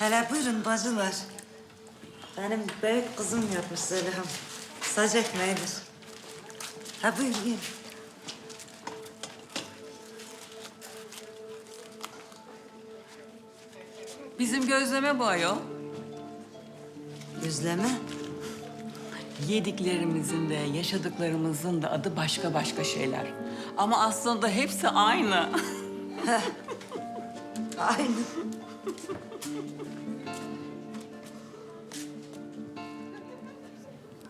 Hele buyurun bacılar. Benim büyük kızım yapmış Zeliha'm. Saç ekmeğidir. Ha buyur yiyin. Bizim gözleme bu ayol. Yüzleme. Yediklerimizin de yaşadıklarımızın da adı başka başka şeyler. Ama aslında hepsi aynı. Aynı.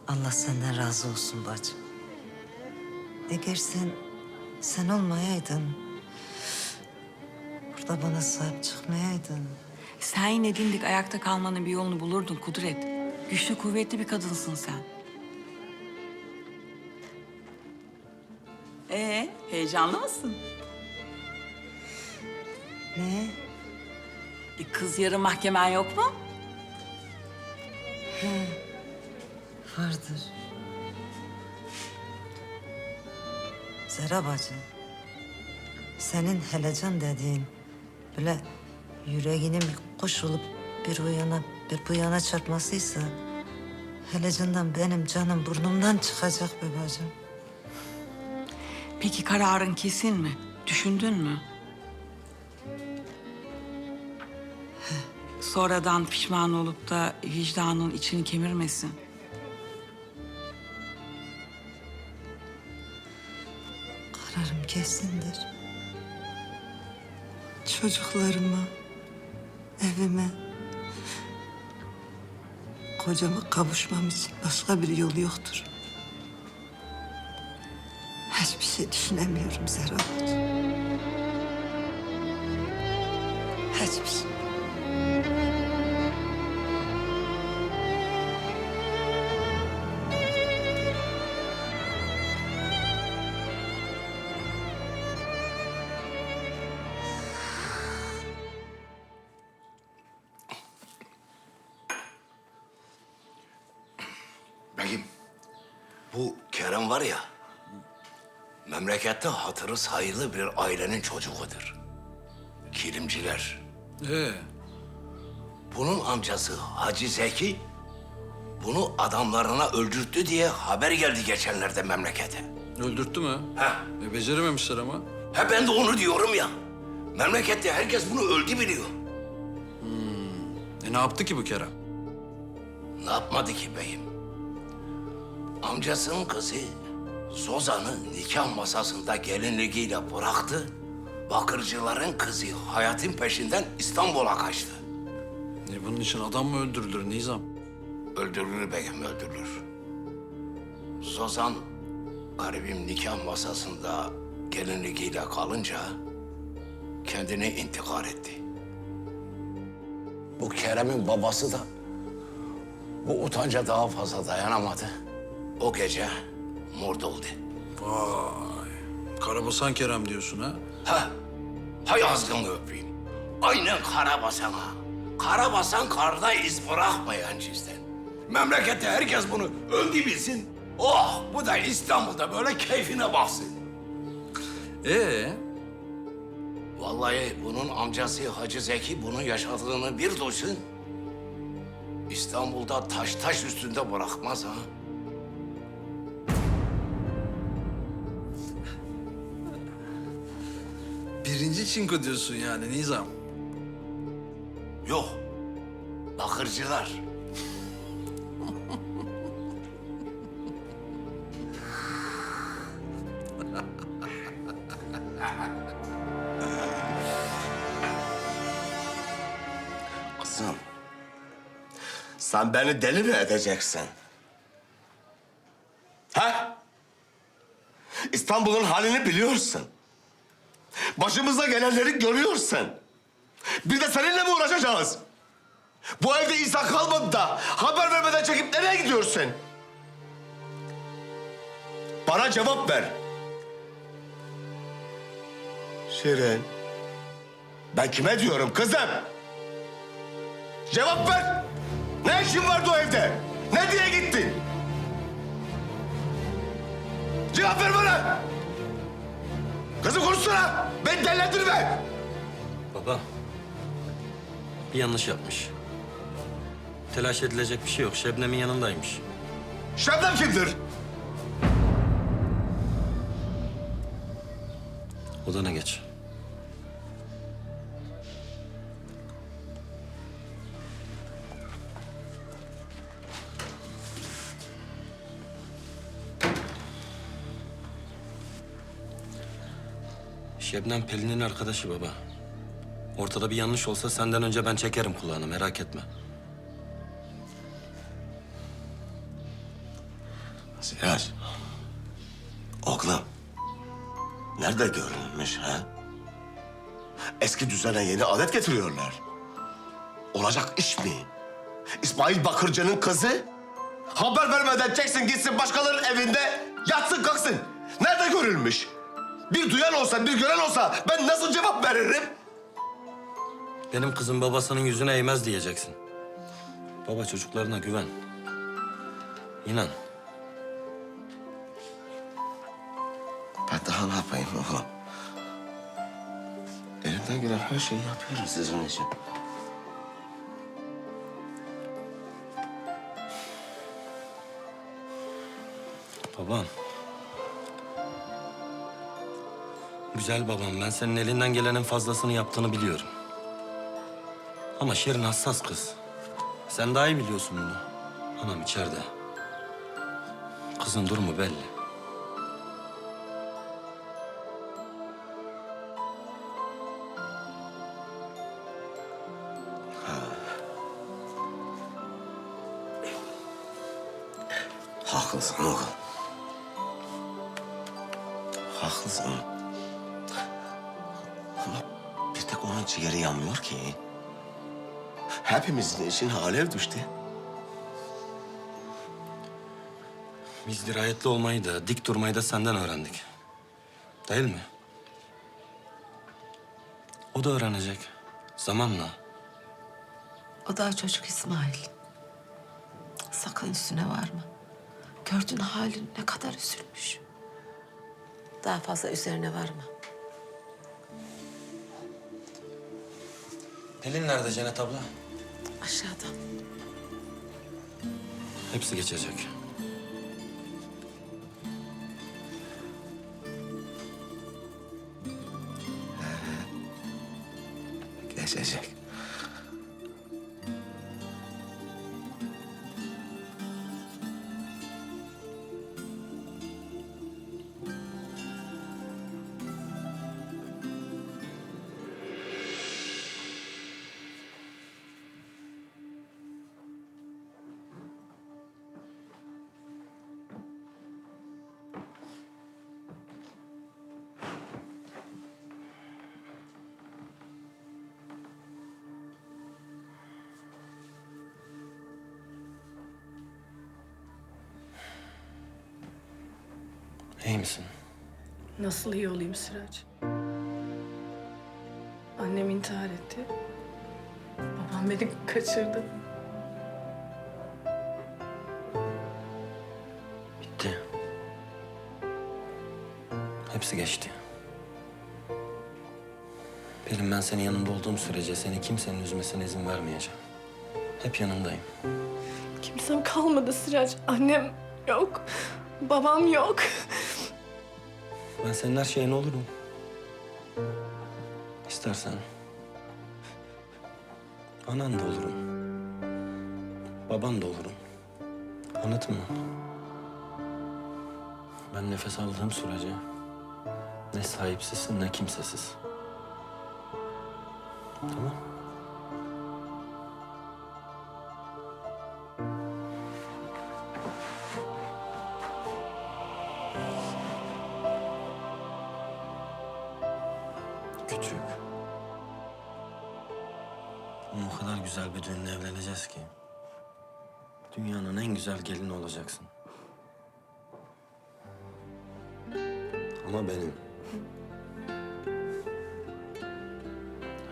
Allah senden razı olsun bacım. Eğer sen, sen olmayaydın... ...burada bana sahip çıkmayaydın... Sen yine dimdik ayakta kalmanın bir yolunu bulurdun Kudret. Güçlü kuvvetli bir kadınsın sen. Ee, heyecanlı mısın? Ne? E, kız yarı mahkemen yok mu? Vardır. Zera bacı. Senin helecan dediğin böyle yüreğinin bir kuş olup bir o yana bir bu yana çarpmasıysa helecandan benim canım burnumdan çıkacak be bacım. Peki kararın kesin mi? Düşündün mü? Sonradan pişman olup da vicdanın içini kemirmesin. Kararım kesindir. Çocuklarıma, evime, kocama kavuşmam için başka bir yol yoktur. Hiçbir şey düşünemiyorum Zehra bu Kerem var ya, memlekette hatırı sayılı bir ailenin çocuğudur. Kilimciler. Ee, Bunun amcası Hacı Zeki, bunu adamlarına öldürttü diye haber geldi geçenlerde memlekete. öldürttü mü? Ha, E, becerememişler ama. he ben de onu diyorum ya. Memlekette herkes bunu öldü biliyor. E ne yaptı ki bu Kerem? Ne yapmadı ki beyim? Amcasının kızı Zozan'ı nikah masasında gelinliğiyle bıraktı. Bakırcıların kızı hayatın peşinden İstanbul'a kaçtı. E, bunun için adam mı öldürülür Nizam? Öldürülür beyim öldürülür. Zozan garibim nikah masasında gelinliğiyle kalınca kendini intikar etti. Bu Kerem'in babası da bu utanca daha fazla dayanamadı. O gece murd oldu. Vay. Karabasan Kerem diyorsun ha? Ha, hay azgın öpeyim. Aynen Karabasan ha. Karabasan karda iz bırakmayan cizden. Memlekette herkes bunu öldü bilsin. Oh, bu da İstanbul'da böyle keyfine baksın. Ee, Vallahi bunun amcası Hacı Zeki bunun yaşadığını bir duysun. İstanbul'da taş taş üstünde bırakmaz ha. Birinci çinko diyorsun yani Nizam. Yok, bakırcılar. Kızım, sen beni deli mi edeceksin? Ha? İstanbul'un halini biliyorsun. Başımıza gelenleri görüyorsun. Bir de seninle mi uğraşacağız? Bu evde insan kalmadı da haber vermeden çekip nereye gidiyorsun? Bana cevap ver. Şirin. Ben kime diyorum kızım? Cevap ver. Ne işin vardı o evde? Ne diye gittin? Cevap ver bana. Kızım konuşsana. Beni dellendirme. Baba, bir yanlış yapmış. Telaş edilecek bir şey yok. Şebnem'in yanındaymış. Şebnem kimdir? Odana geç. Şebnem Pelin'in arkadaşı baba. Ortada bir yanlış olsa senden önce ben çekerim kulağını merak etme. Sirac. Oğlum. Nerede görülmüş ha? Eski düzene yeni adet getiriyorlar. Olacak iş mi? İsmail Bakırcı'nın kızı haber vermeden çeksin gitsin başkalarının evinde yatsın kalksın. Nerede görülmüş? Bir duyan olsa, bir gören olsa ben nasıl cevap veririm? Benim kızım babasının yüzüne eğmez diyeceksin. Baba çocuklarına güven. İnan. Ben daha ne yapayım oğlum? Elimden gelen her şeyi yapıyorum sizin için. Babam. Güzel babam, ben senin elinden gelenin fazlasını yaptığını biliyorum. Ama Şerin hassas kız. Sen daha iyi biliyorsun bunu. Anam içeride. Kızın durumu belli. Haklısın oğlum. Haklısın. Ciğeri yanmıyor ki. Hepimizin için alev düştü. Biz dirayetli olmayı da, dik durmayı da senden öğrendik. Değil mi? O da öğrenecek. Zamanla. O daha çocuk İsmail. Sakın üstüne varma. Gördün halin ne kadar üzülmüş. Daha fazla üzerine varma. Pelin nerede Cennet abla? Aşağıda. Hepsi geçecek. Geçecek. İyi misin? Nasıl iyi olayım Sıraç? Annem intihar etti. Babam beni kaçırdı. Bitti. Hepsi geçti. Pelin ben senin yanında olduğum sürece seni kimsenin üzmesine izin vermeyeceğim. Hep yanındayım. Kimsem kalmadı Sıraç. Annem yok. Babam yok. Ben senin her şeyin olurum. İstersen. Anan da olurum. Baban da olurum. Anladın mı? Ben nefes aldığım sürece ne sahipsizsin ne kimsesiz. Tamam. Küçük. Ama o kadar güzel bir düğünle evleneceğiz ki. Dünyanın en güzel gelini olacaksın. Ama benim.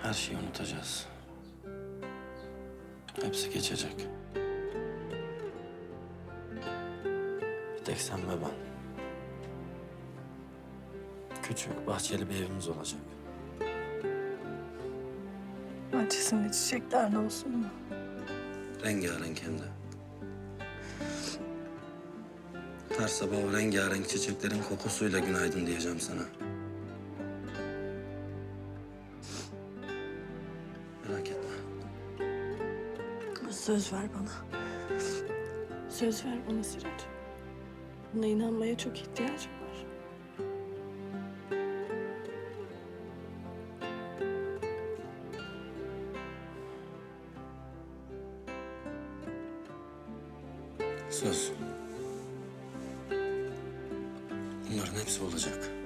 Her şeyi unutacağız. Hepsi geçecek. Bir tek sen ve ben. Küçük, bahçeli bir evimiz olacak. Bahçesinde çiçekler de olsun mu? Rengarenk hem de. Her sabah o rengarenk çiçeklerin kokusuyla günaydın diyeceğim sana. Merak etme. Söz ver bana. Söz ver bana Sirac. Buna inanmaya çok ihtiyacım Söz. Bunların hepsi olacak.